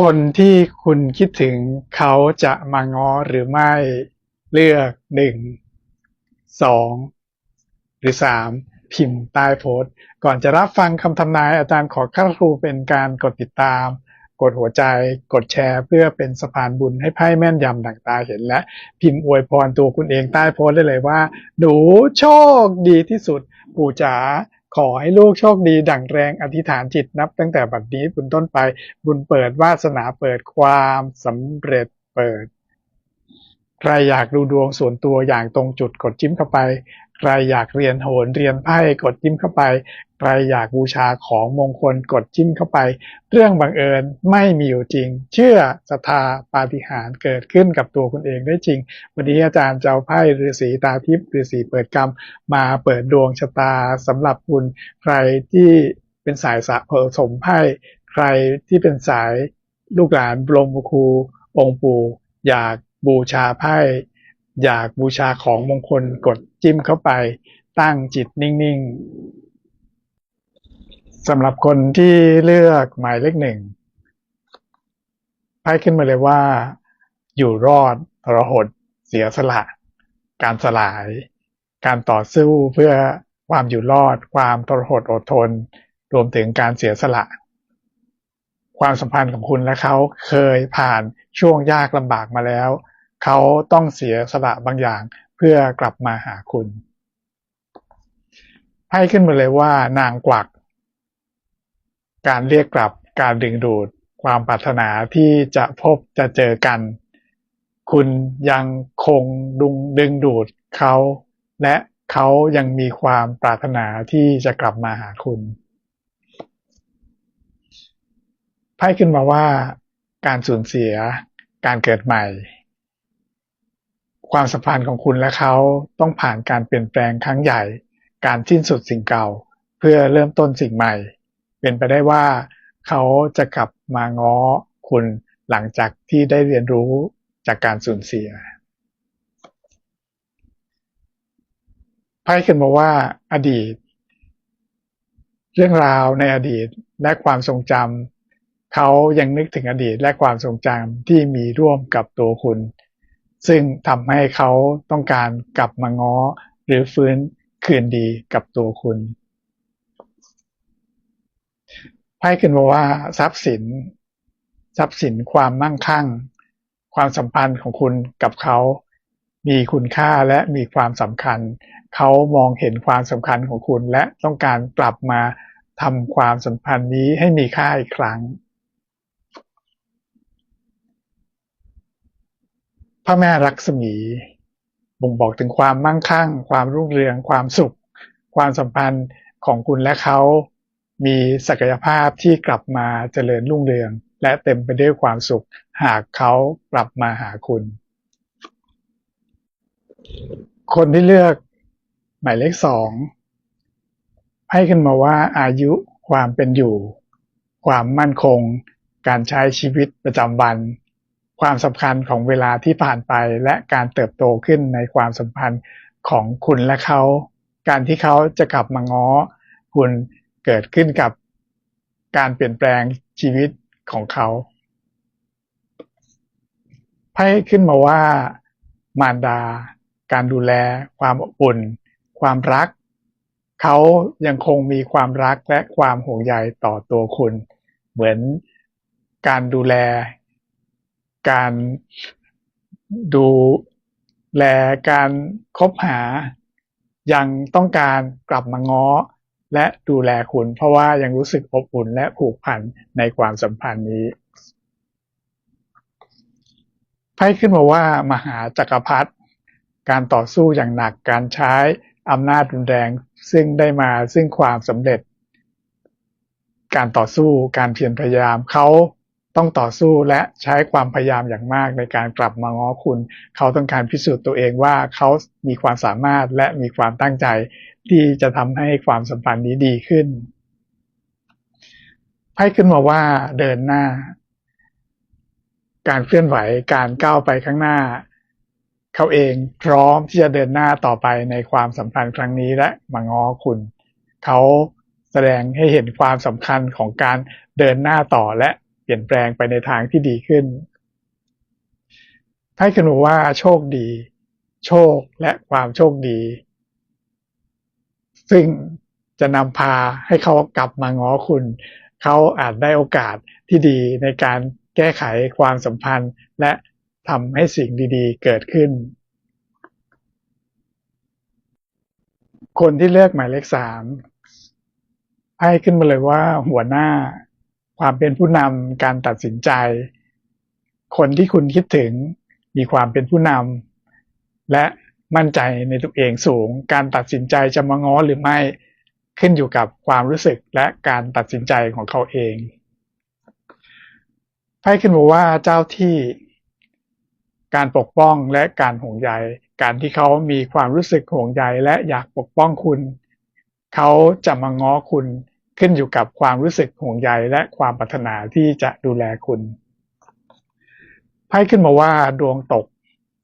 คนที่คุณคิดถึงเขาจะมาง้อหรือไม่เลือกหนึ่งสองหรือสามพิมพ์ใต้โพสต์ ก่อนจะรับฟังคำทำนายอาจารย์ขอข้าครูเป็นการกดติดตาม กดหัวใจ กดแชร์เพื่อเป็นสะพานบุญให้ไพ่แม่นยำดังตาเห็นและ พิมพ์อวยพรตัวคุณเองใต้โพสต์ได้เลยว่า หนูโชคดีที่สุด ปู่จ๋า ขอให้ลูกโชคดีดั่งแรงอธิษฐานจิตนับตั้งแต่บัดนี้บุญต้นไป บุญเปิดวาสนาเปิดความสำเร็จเปิด ใครอยากดูดวงส่วนตัวอย่างตรงจุดกดจิ้มเข้าไป ใครอยากเรียนโหนเรียนไพ่กดจิ้มเข้าไป ใครอยากบูชาของมงคลกดจิ้มเข้าไป เรื่องบังเอิญไม่มีอยู่จริง เชื่อศรัทธาปาฏิหาริย์เกิดขึ้นกับตัวคุณเองได้จริง วันนี้อาจารย์จะเอาไพ่ฤาษีตาทิพย์ฤาษีเปิดกรรม มาเปิดดวงชะตาสำหรับคุณใครที่เป็นสายสะผสมไพ่ใครที่เป็นสายลูกหลานบรมครูองค์ปู่อยากบูชาไพ่อยากบูชาของมงคลกดจิ้มเข้าไป ตั้งจิตนิ่งๆ สำหรับคนที่เลือกหมายเลขหนึ่งไพ่ขึ้นมาเลยว่า อยู่รอดทรหดเสียสละ การสลาย การต่อสู้เพื่อความอยู่รอด ความทรหดอดทน รวมถึงการเสียสละ ความสัมพันธ์ของคุณและเขาเคยผ่านช่วงยากลำบากมาแล้ว เขาต้องเสียสละบางอย่างเพื่อกลับมาหาคุณให้ขึ้นมาเลยว่านางกวัก การเรียกกลับ การดึงดูด ความปรารถนาที่จะพบจะเจอกัน คุณยังคงดุงดึงดูดเขา และเขายังมีความปรารถนาที่จะกลับมาหาคุณไพ่ขึ้นมาว่าการสูญเสีย การเกิดใหม่ ความสัมพันธ์ของคุณและเขาต้องผ่านการเปลี่ยนแปลงครั้งใหญ่ การสิ้นสุดสิ่งเก่า เพื่อเริ่มต้นสิ่งใหม่ เป็นไปได้ว่าเขาจะกลับมาง้อคุณหลังจากที่ได้เรียนรู้จากการสูญเสียไพ่ขึ้นมาว่าอดีต เรื่องราวในอดีตและความทรงจำเขายังนึกถึงอดีตและความทรงจำที่มีร่วมกับตัวคุณ ซึ่งทำให้เขาต้องการกลับมาง้อหรือฟื้นคืนดีกับตัวคุณ ไพ่ขึ้นมาว่าทรัพย์สิน ทรัพย์สินความมั่งคั่ง ความสัมพันธ์ของคุณกับเขา มีคุณค่าและมีความสำคัญ เขามองเห็นความสำคัญของคุณและต้องการกลับมาทำความสัมพันธ์นี้ให้มีค่าอีกครั้งพระแม่รักษมีบ่งบอกถึงความมั่งคั่ง ความรุ่งเรือง ความสุข ความสัมพันธ์ของคุณและเขา มีศักยภาพที่กลับมาเจริญรุ่งเรือง และเต็มไปด้วยความสุข หากเขากลับมาหาคุณ คนที่เลือกหมายเลขสองให้ขึ้นมาว่าอายุความเป็นอยู่ ความมั่นคง การใช้ชีวิตประจำวัน ความสำคัญของเวลาที่ผ่านไปและการเติบโตขึ้นในความสัมพันธ์ของคุณและเขา การที่เขาจะกลับมาง้อ คุณ เกิดขึ้นกับการเปลี่ยนแปลงชีวิตของเขาไพ่ขึ้นมาว่ามารดา การดูแล ความอบอุ่น ความรัก เขายังคงมีความรักและความห่วงใยต่อตัวคุณ เหมือนการดูแล การดูแลการคบหา ยังต้องการกลับมาง้อ และดูแลคุณเพราะว่ายังรู้สึกอบอุ่นและผูกพันในความสัมพันธ์นี้ไพ่ขึ้นมาว่ามหาจักรพรรดิการต่อสู้อย่างหนักการใช้อำนาจรุนแรงซึ่งได้มาซึ่งความสำเร็จ การต่อสู้การเพียรพยายามเขา ต้องต่อสู้และใช้ความพยายามอย่างมากในการกลับมาง้อคุณ เขาต้องการพิสูจน์ตัวเองว่าเขามีความสามารถและมีความตั้งใจ ที่จะทำให้ความสัมพันธ์นี้ดีขึ้นไพ่ขึ้นมาว่าเดินหน้า การเคลื่อนไหวการก้าวไปข้างหน้า เขาเองพร้อมที่จะเดินหน้าต่อไปในความสัมพันธ์ครั้งนี้และมาง้อคุณ เขาแสดงให้เห็นความสำคัญของการเดินหน้าต่อและ ปลี่ยนแปลงไปในทางที่ดีขึ้นไพ่ขนูว่าโชคดี โชคและความโชคดี ซึ่งจะนำพาให้เขากลับมาง้อคุณ เขาอาจได้โอกาสที่ดีในการแก้ไขความสัมพันธ์ และทำให้สิ่งดีๆ เกิดขึ้น คนที่เลือกหมายเลขสามไพ่ขึ้นมาเลยว่าหัวหน้า ความเป็นผู้นำการตัดสินใจ คนที่คุณคิดถึงมีความเป็นผู้นำและมั่นใจในตัวเองสูง การตัดสินใจจะมาง้อหรือไม่ขึ้นอยู่กับความรู้สึกและการตัดสินใจของเขาเองไพ่ขึ้นมาว่าเจ้าที่การปกป้องและการห่วงใยการที่เขามีความรู้สึกห่วงใยและอยากปกป้องคุณ เขาจะมาง้อคุณ ขึ้นอยู่กับความรู้สึกห่วงใยและความปรารถนาที่จะดูแลคุณไพ่ขึ้นมาว่าดวงตก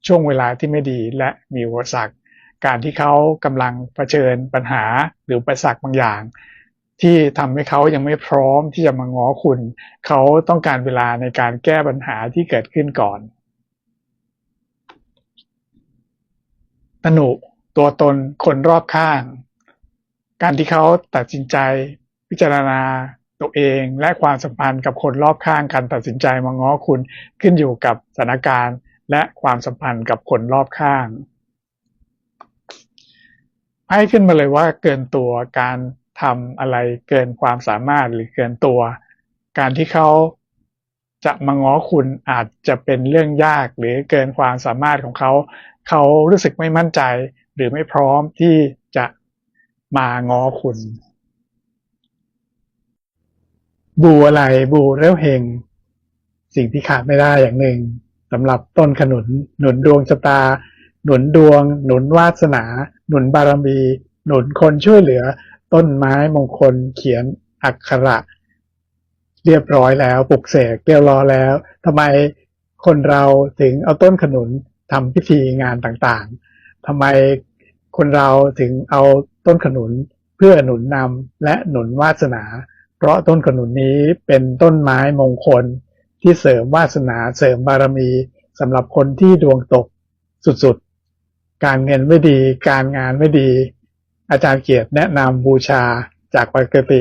ช่วงเวลาที่ไม่ดีและมีอุปสรรคการที่เขากำลังเผชิญปัญหาหรืออุปสรรคบางอย่าง ที่ทำให้เขายังไม่พร้อมที่จะมาง้อคุณ เขาต้องการเวลาในการแก้ปัญหาที่เกิดขึ้นก่อนตนุตัวตนคนรอบข้าง การที่เขาตัดสินใจ พิจารณาตัวเองและความสัมพันธ์กับคนรอบข้างการตัดสินใจมาง้อคุณขึ้นอยู่กับสถานการณ์ และความสัมพันธ์กับคนรอบข้างให้ขึ้นมาเลยว่าเกินตัวการทำอะไรเกินความสามารถหรือเกินตัว การที่เขาจะมาง้อคุณอาจจะเป็นเรื่องยากหรือเกินความสามารถของเขา เขารู้สึกไม่มั่นใจหรือไม่พร้อมที่จะมาง้อคุณ บูอะไรบูเร็วเฮงสิ่งที่ขาดไม่ได้อย่างหนึ่งสำหรับต้นขนุน หนุนดวงชะตา หนุนดวง หนุนวาสนา หนุนบารมี หนุนคนช่วยเหลือ ต้นไม้มงคลเขียนอักขระ เรียบร้อยแล้วปลุกเสกเรียบร้อยแล้วทำไมคนเราถึงเอาต้นขนุนทำพิธีงานต่างๆทำไมคนเราถึงเอาต้นขนุนเพื่อหนุนนำและหนุนวาสนา ราะต้นขนุนนี้เป็นต้นไม้มงคลที่เสริมวาสนาเสริมบารมีสำหรับคนที่ดวงตกสุดๆ การเงินไม่ดี การงานไม่ดี อาจารย์เกียรติแนะนำบูชาจากปกติ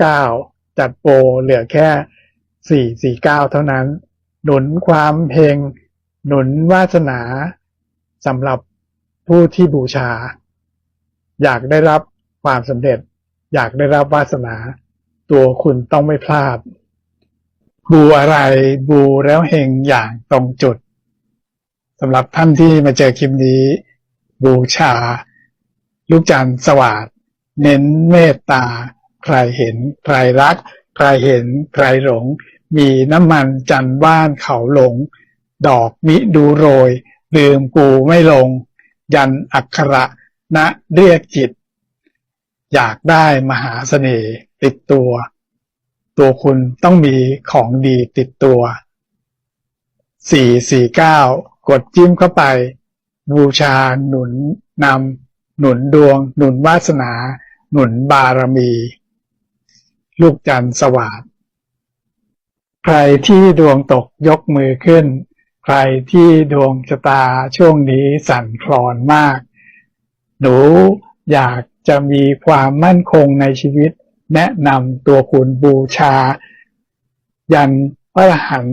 499 จัดโปรเหลือแค่ 449 เท่านั้น หนุนความเพลงหนุนวาสนาสำหรับผู้ที่บูชา อยากได้รับความสำเร็จ อยากได้รับวาสนา ตัวคุณต้องไม่พลาด บูอะไรบูแล้วเฮงอย่างตรงจุดสำหรับท่านที่มาเจอคลิปนี้ บูชา ลูกจันทร์สวัสดเน้นเมตตา ใครเห็น ใครรัก ใครเห็น ใครหลง มีน้ำมันจันบ้านเขาหลง ดอกมิดูโรย ลืมกูไม่ลง ยันอักขระ นะเรียกจิต อยากได้มหาเสน่ห์ติดตัว ตัวคุณต้องมีของดีติดตัว 449 กดจิ้มเข้าไป บูชาหนุนนำหนุนดวง หนุนวาสนา หนุนบารมี ลูกจันทร์สวัสดใครที่ดวงตกยกมือขึ้น ใครที่ดวงชะตาช่วงนี้สั่นคลอนมาก หนูอยาก จะมีความมั่นคงในชีวิต แนะนำตัวคุณบูชา ยันพระหัน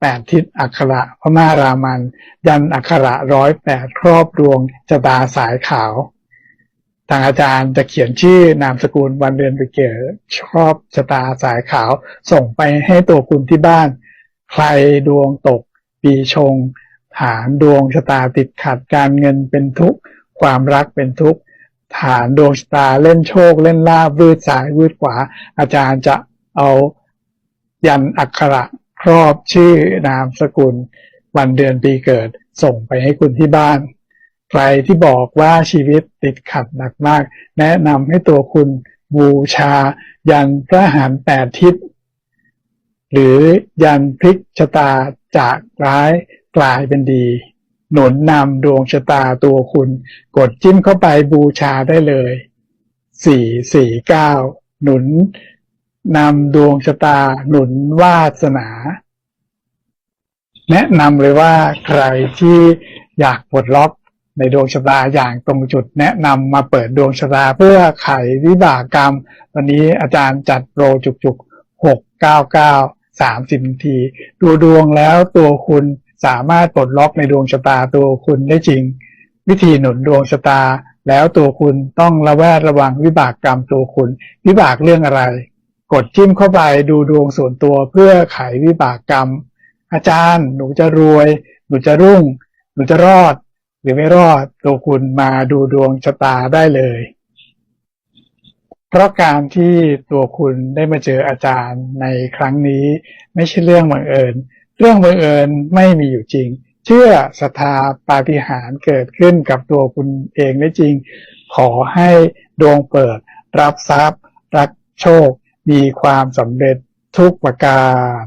แปดทิศอักขระพระมารามัน ยันอักขระร้อยแปดครอบดวงจตาสายขาว ทางอาจารย์จะเขียนชื่อนามสกุลวันเดือนปีเกิดชอบชะตาสายขาว ส่งไปให้ตัวคุณที่บ้าน ใครดวงตก ปีชง ฐานดวงชะตาติดขัดการเงินเป็นทุกข์ ความรักเป็นทุกข์ ฐานดวงชะตาเล่นโชค เล่นลาบวืดซ้ายวืดขวา อาจารย์จะเอายันอักขระครอบชื่อนามสกุล วันเดือนปีเกิดส่งไปให้คุณที่บ้าน ใครที่บอกว่าชีวิตติดขัดหนักมาก แนะนำให้ตัวคุณบูชา ยันพระหารแปดทิศ หรือยันพลิกชะตาจากร้ายกลายเป็นดี หนุนนำดวงชะตาตัวคุณ กดจิ้มเข้าไปบูชาได้เลย449หนุนนำดวงชะตาหนุนวาสนา แนะนำเลยว่าใครที่อยากปลดล็อกในดวงชะตาอย่างตรงจุดแนะนำมาเปิดดวงชะตาเพื่อไขวิบากกรรม วันนี้อาจารย์จัดโปรจุกๆ6 9 9 30นาที ดูดวงแล้วตัวคุณ สามารถปลดล็อกในดวงชะตาตัวคุณได้จริง วิธีหนุนดวงชะตา แล้วตัวคุณต้องระแวดระวังวิบากกรรมตัวคุณ วิบากเรื่องอะไร กดจิ้มเข้าไปดูดวงส่วนตัวเพื่อไขวิบากกรรม อาจารย์หนูจะรวย หนูจะรุ่ง หนูจะรอด หรือไม่รอดตัวคุณมาดูดวงชะตาได้เลย เพราะการที่ตัวคุณได้มาเจออาจารย์ในครั้งนี้ ไม่ใช่เรื่องบังเอิญ เรื่องบังเอิญไม่มีอยู่จริง เชื่อศรัทธาปาฏิหาริย์เกิดขึ้นกับตัวคุณเองได้จริง ขอให้ดวงเปิด รับทรัพย์ รักโชค มีความสำเร็จทุกประการ